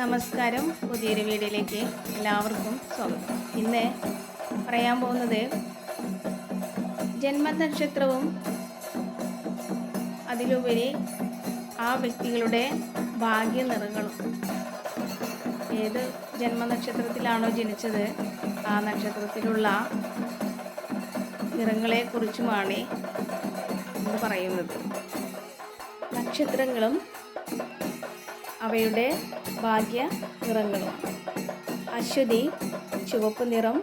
നമസ്കാരം. പുതിയൊരു വീഡിയോയിലേക്ക് എല്ലാവർക്കും സ്വാഗതം. ഇന്ന് പറയാൻ പോകുന്നത് ജന്മനക്ഷത്രവും അതിലുപരി ആ വ്യക്തികളുടെ ഭാഗ്യ നിറങ്ങളും. ഏത് ജന്മനക്ഷത്രത്തിലാണോ ജനിച്ചത് ആ നക്ഷത്രത്തിലുള്ള നിറങ്ങളെക്കുറിച്ചുമാണ് ഇന്ന് പറയുന്നത്. നക്ഷത്രങ്ങളും അവയുടെ ഭാഗ്യ നിറങ്ങളും അശ്വതി ചുവപ്പ് നിറം.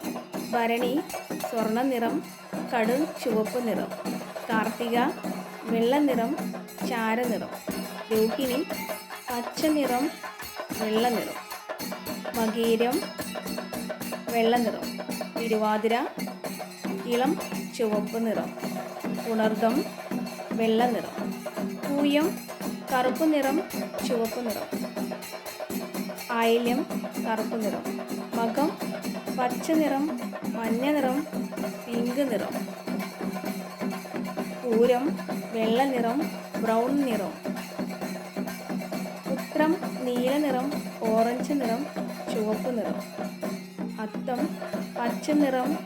ഭരണി സ്വർണ നിറം. കടും ചുവപ്പ് നിറം. കാർത്തിക വെള്ള നിറം. ചാരനിറം രോഹിണി പച്ച നിറം. വെള്ള നിറം. മകീരം വെള്ള നിറം. തിരുവാതിര ഇളം ചുവപ്പ് നിറം. ഉണർദം വെള്ള നിറം. പൂയം കറുപ്പ് നിറം ചുവപ്പ് നിറം. ആയില്യം കറുപ്പ് നിറം. മകം പച്ച നിറം മഞ്ഞ നിറം പിങ്ക് നിറം. പൂരം വെള്ള നിറം ബ്രൗൺ നിറം. ഉത്രം നീല നിറം ഓറഞ്ച് നിറം ചുവപ്പ് നിറം. അത്തം പച്ച നിറം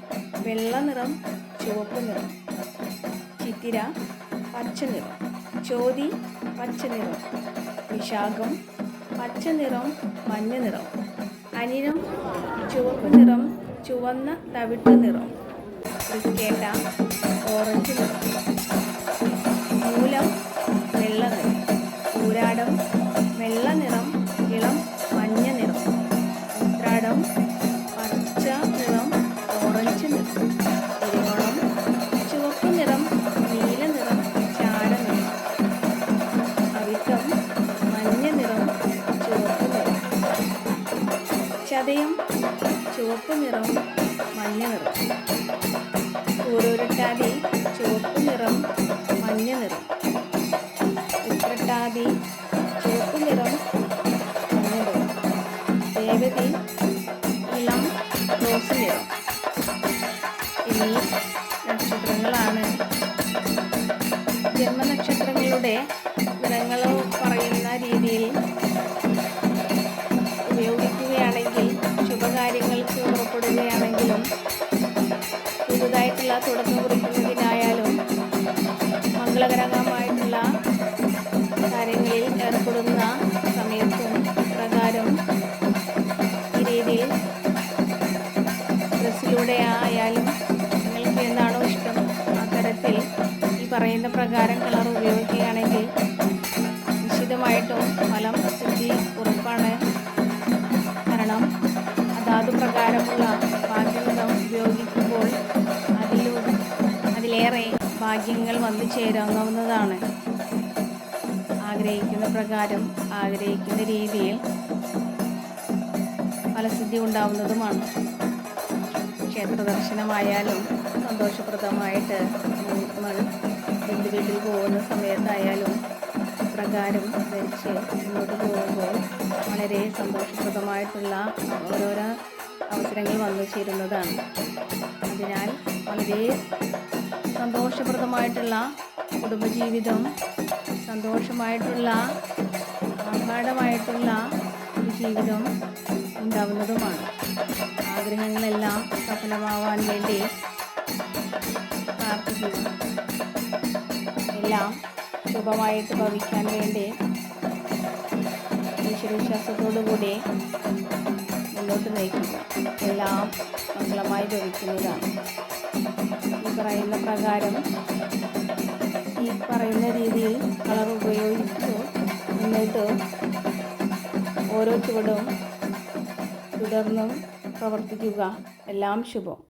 വെള്ള നിറം ചുവപ്പ് നിറം. ചിത്തിര പച്ച നിറം. ചോതി പച്ച നിറം. വിശാഖം പച്ച നിറം മഞ്ഞ നിറം അനിരം ചുവപ്പ് നിറം ചുവന്ന തവിട്ട് നിറം തൃക്കേട്ട ഓറഞ്ച് നിറം. മൂലം വെള്ള നിറം. ഊരാടം വെള്ള നിറം ഇളം മഞ്ഞ നിറം ഉത്രാടം ചതയം ചുവപ്പ് നിറം മഞ്ഞ നിറം ഊരൂരട്ടാതി ചുവപ്പ് നിറം മഞ്ഞ നിറം ഉത്രട്ടാതി ചുവപ്പ് നിറം മഞ്ഞ നിറം ദേവതി ഇളം റോസ് നിറം എന്നീ നക്ഷത്രങ്ങളാണ്. ജന്മനക്ഷത്രങ്ങളുടെ നിറങ്ങൾ പുതുതായിട്ടുള്ള തുടർന്ന് കുറിക്കുന്നതിനായാലും മംഗളകരമായിട്ടുള്ള കാര്യങ്ങളിൽ ഏർപ്പെടുന്ന സമയത്തും പ്രകാരം ഈ രീതിയിൽ ഡ്രസ്സിലൂടെ ആയാലും നിങ്ങൾക്ക് എന്താണോ ഇഷ്ടം ആ തരത്തിൽ ഈ പറയുന്ന പ്രകാരം കളർ ഉപയോഗിക്കുകയാണെങ്കിൽ നിശ്ചിതമായിട്ടും ഫലം അതിലേറെ ഭാഗ്യങ്ങൾ വന്നു ചേരാവുന്നതാണ് ആഗ്രഹിക്കുന്ന പ്രകാരം ആഗ്രഹിക്കുന്ന രീതിയിൽ ഫലസിദ്ധി ഉണ്ടാവുന്നതുമാണ്. ക്ഷേത്ര ദർശനമായാലും സന്തോഷപ്രദമായിട്ട് നമ്മൾ എന്റെ വീട്ടിൽ പോകുന്ന സമയത്തായാലും പ്രകാരം ധരിച്ച് മുന്നോട്ട് പോകുമ്പോൾ വളരെ സന്തോഷപ്രദമായിട്ടുള്ള ഓരോരോ അവസരങ്ങൾ വന്നു ചേരുന്നതാണ്. അതിനാൽ വളരെ സന്തോഷപ്രദമായിട്ടുള്ള കുടുംബജീവിതം സന്തോഷമായിട്ടുള്ള ആഹ്ലാദമായിട്ടുള്ള ഒരു ജീവിതം ഉണ്ടാവുന്നതുമാണ്. ആഗ്രഹങ്ങളെല്ലാം സഫലമാവാൻ വേണ്ടി പ്രാർത്ഥിക്കുക. എല്ലാം ശുഭമായിട്ട് ഭവിക്കാൻ വേണ്ടി ഈശ്വരവിശ്വാസത്തോടുകൂടി മുന്നോട്ട് നയിക്കുക. എല്ലാം മംഗളമായി ഭവിക്കുന്നതാണ്. ഈ പറയുന്ന പ്രകാരം ഈ പറയുന്ന രീതിയിൽ കളർ ഉപയോഗിച്ചു എന്നിട്ട് ഓരോ ചുവടും തുടർന്നും പ്രവർത്തിക്കുക. എല്ലാം ശുഭം.